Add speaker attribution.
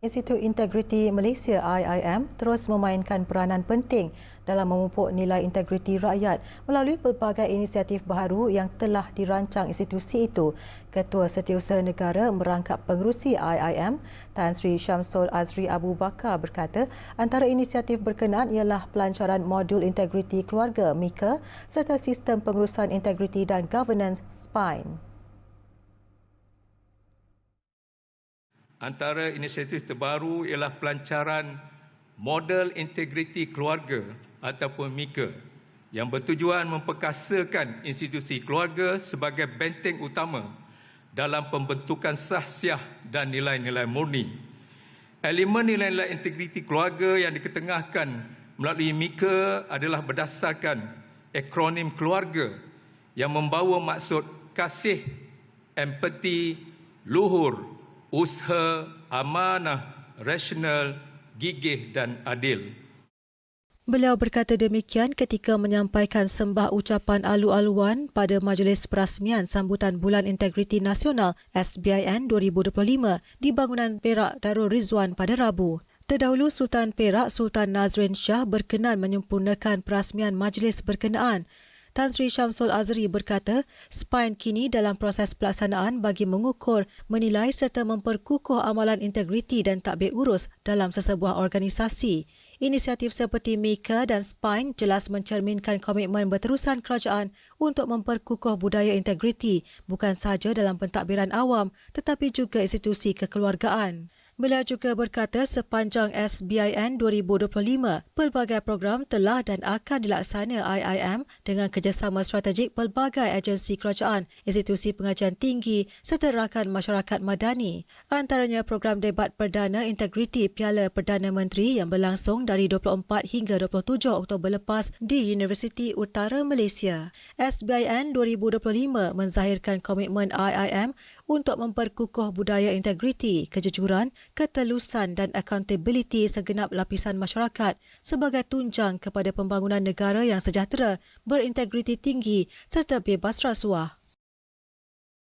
Speaker 1: Institut Integriti Malaysia IIM terus memainkan peranan penting dalam memupuk nilai integriti rakyat melalui pelbagai inisiatif baharu yang telah dirancang institusi itu. Ketua Setiausaha Negara merangkap pengerusi IIM, Tan Sri Syamsul Azri Abu Bakar berkata antara inisiatif berkenaan ialah pelancaran modul integriti keluarga MIKA serta sistem pengurusan integriti dan governance SPINE.
Speaker 2: Antara inisiatif terbaru ialah pelancaran model integriti keluarga ataupun MIKA yang bertujuan memperkasakan institusi keluarga sebagai benteng utama dalam pembentukan sahsiah dan nilai-nilai murni. Elemen nilai-nilai integriti keluarga yang diketengahkan melalui MIKA adalah berdasarkan akronim keluarga yang membawa maksud kasih, empati, luhur, usaha, amanah, rasional, gigih dan adil.
Speaker 1: Beliau berkata demikian ketika menyampaikan sembah ucapan alu-aluan pada majlis perasmian sambutan Bulan Integriti Nasional SBIN 2025 di bangunan Perak Darul Rizwan pada Rabu. Terdahulu Sultan Perak Sultan Nazrin Shah berkenan menyempurnakan perasmian majlis berkenaan Tan Sri Syamsul Azri berkata, SPINE kini dalam proses pelaksanaan bagi mengukur, menilai serta memperkukuh amalan integriti dan takbir urus dalam sesebuah organisasi. Inisiatif seperti MIKA dan SPINE jelas mencerminkan komitmen berterusan kerajaan untuk memperkukuh budaya integriti bukan sahaja dalam pentadbiran awam tetapi juga institusi kekeluargaan. Beliau juga berkata sepanjang SBIN 2025, pelbagai program telah dan akan dilaksana IIM dengan kerjasama strategik pelbagai agensi kerajaan, institusi pengajian tinggi serta rakan masyarakat madani. Antaranya program debat perdana integriti Piala Perdana Menteri yang berlangsung dari 24 hingga 27 Oktober lepas di Universiti Utara Malaysia. SBIN 2025 menzahirkan komitmen IIM untuk memperkukuh budaya integriti, kejujuran, ketelusan dan accountability segenap lapisan masyarakat sebagai tunjang kepada pembangunan negara yang sejahtera, berintegriti tinggi serta bebas rasuah.